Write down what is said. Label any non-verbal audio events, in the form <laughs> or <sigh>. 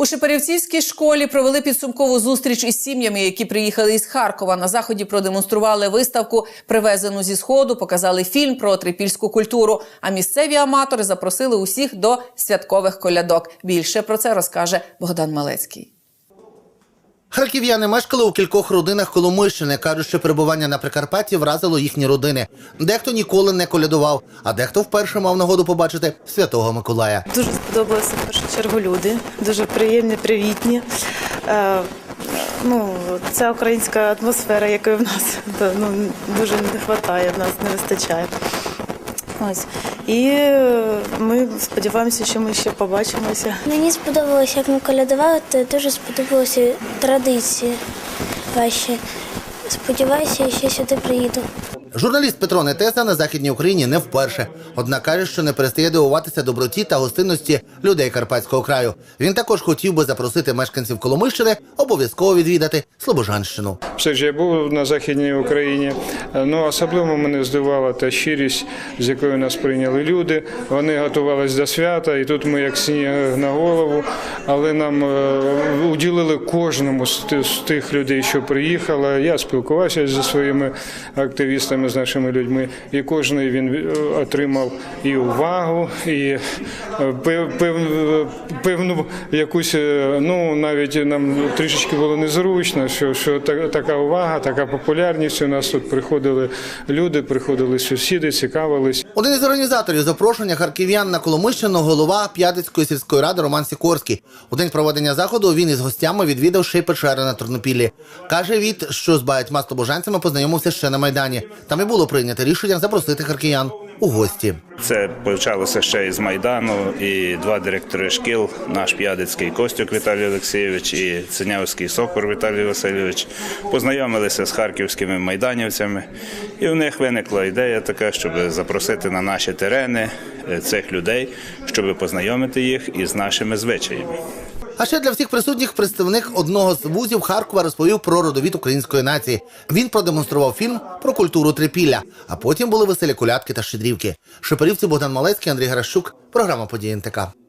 У Шепарівцівській школі провели підсумкову зустріч із сім'ями, які приїхали із Харкова. На заході продемонстрували виставку, привезену зі сходу, показали фільм про трипільську культуру. А місцеві аматори запросили усіх до святкових колядок. Більше про це розкаже Богдан Малецький. Харків'яни мешкали у кількох родинах Коломийщини. кажуть, що перебування на Прикарпатті вразило їхні родини. Дехто ніколи не колядував, а дехто вперше мав нагоду побачити святого Миколая. Дуже сподобалося в першу чергу люди, дуже приємні, привітні. Е, ну, ця українська атмосфера, якої в нас <laughs> ну, дуже не вистачає, в нас не вистачає. Ось. І е, ми сподіваємося, що ми ще побачимося. Мені сподобалося, як ми колядували, то дуже сподобалися традиції ваші. Сподіваюся, я ще сюди приїду. Журналіст Петро Нетеса на західній Україні не вперше. Однак каже, що не перестає дивуватися доброті та гостинності людей Карпатського краю. Він також хотів би запросити мешканців Коломийщини обов'язково відвідати Слобожанщину. Все ж я був на західній Україні. Ну особливо мене здивувала та щирість, з якою нас прийняли люди. Вони готувалися до свята, і тут ми як сніг на голову. Але нам е, уділили кожному з тих людей, що приїхали. Я спілкувався зі своїми активістами, з нашими людьми, і кожен він е, отримав і увагу, і е, пев- пев- певну якусь, е, ну навіть нам трішечки було незручно, що, що така увага, така популярність. У нас тут приходили люди, приходили сусіди, цікавились. Один із організаторів запрошення харків'ян на Коломийщину голова П'ятицької сільської ради Роман Сікорський. У день проведення заходу він із гостями відвідав ще й печери на Тернопіллі. Каже від, що з багатьма слобожанцями познайомився ще на майдані. Там і було прийнято рішення запросити харків'ян у гості. Це почалося ще із Майдану, і два директори шкіл, наш П'ядицький Костюк Віталій Олексійович і Цинявський Сокор Віталій Васильович, познайомилися з харківськими майданівцями, і в них виникла ідея така, щоб запросити на наші терени е, цих людей, щоб познайомити їх із нашими звичаями. А ще для всіх присутніх представник одного з вузів Харкова розповів про родовід української нації. Він продемонстрував фільм про культуру трипілля, а потім були веселі колядки та щедрівки. Шепарівці Богдан Малецький, Андрій Гращук. Програма «Події НТК».